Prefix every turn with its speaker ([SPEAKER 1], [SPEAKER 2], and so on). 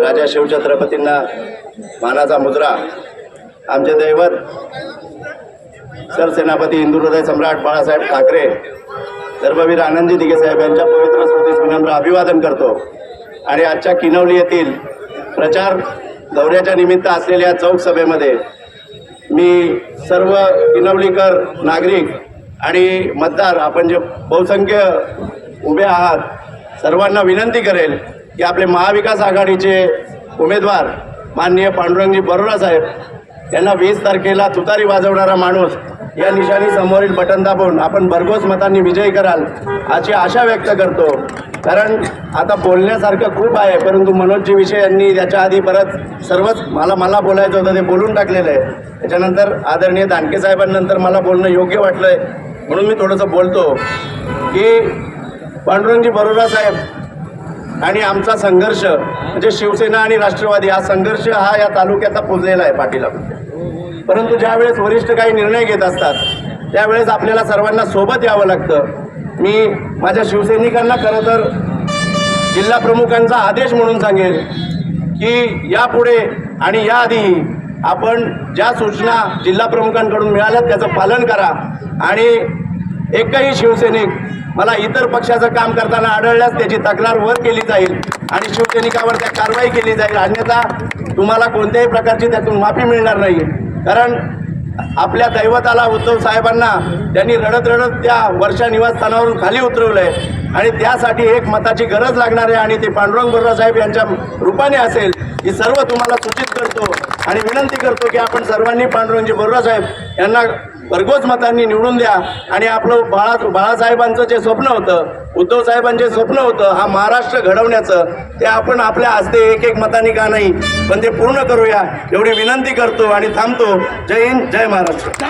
[SPEAKER 1] राजा शिवछत्रपतींना मानाचा मुद्रा आमचे दैवत सरसेनापती हिंदुहृदय सम्राट बाळासाहेब ठाकरे धर्मवीर आनंदी दिघे साहेब यांच्या पवित्र स्मृतीस विनम्र अभिवादन करतो. आणि आजच्या किनवली येथील प्रचार दौऱ्याच्या निमित्त असलेल्या चौक सभेमध्ये मी सर्व किनवलीकर नागरिक आणि मतदार आपण जे बहुसंख्य उभे आहात सर्वांना विनंती करेल की आपले महाविकास आघाडीचे उमेदवार माननीय पांडुरंगजी बरोरा साहेब यांना वीस तारखेला तुतारी वाजवणारा माणूस या निशाणी समोरील बटन दाबून आपण भरघोस मतांनी विजयी कराल अशी आशा व्यक्त करतो. कारण आता बोलण्यासारखं खूप आहे परंतु मनोजजी विषय यांनी त्याच्या आधी परत सर्वच मला मला बोलायचं होतं ते बोलून टाकलेलं आहे. त्याच्यानंतर आदरणीय दानके साहेबांनंतर मला बोलणं योग्य वाटलं आहे म्हणून मी थोडंसं बोलतो की पांडुरंगजी बरोरा साहेब आणि आमचा संघर्ष म्हणजे शिवसेना आणि राष्ट्रवादी हा संघर्ष हा या तालुक्याचा पुजलेला आहे पाठीला. परंतु ज्यावेळेस वरिष्ठ काही निर्णय घेत असतात त्यावेळेस आपल्याला सर्वांना सोबत यावं लागतं. मी माझ्या शिवसैनिकांना खरं तर जिल्हा प्रमुखांचा आदेश म्हणून सांगेल की यापुढे आणि याआधीही आपण ज्या सूचना जिल्हा प्रमुखांकडून मिळाल्यात त्याचं पालन करा आणि एकही शिवसैनिक मला इतर पक्षाचं काम करताना आढळल्यास त्याची तक्रार वर केली जाईल आणि शिवसैनिकावर त्या कारवाई केली जाईल. अन्यथा तुम्हाला कोणत्याही प्रकारची त्यातून माफी मिळणार नाही कारण आपल्या दैवताला उद्धव साहेबांना त्यांनी रडत रडत त्या वर्षा निवासस्थानावरून खाली उतरवलंय. आणि त्यासाठी एक मताची गरज लागणार आहे आणि ते पांडुरंग बर्रा साहेब यांच्या रूपाने असेल ही सर्व तुम्हाला सूचित करतो आणि विनंती करतो की आपण सर्वांनी पांडुरंगजी बर्रा साहेब यांना भरघोस मतांनी निवडून द्या. आणि आपलं बाळा बाळासाहेबांचं जे स्वप्न होतं उद्धव साहेबांचे स्वप्न होतं हा महाराष्ट्र घडवण्याचं ते आपण आपल्या हस्ते एक एक मतांनी का नाही पण ते पूर्ण करूया. एवढी विनंती करतो आणि थांबतो. जय हिंद जय महाराष्ट्र.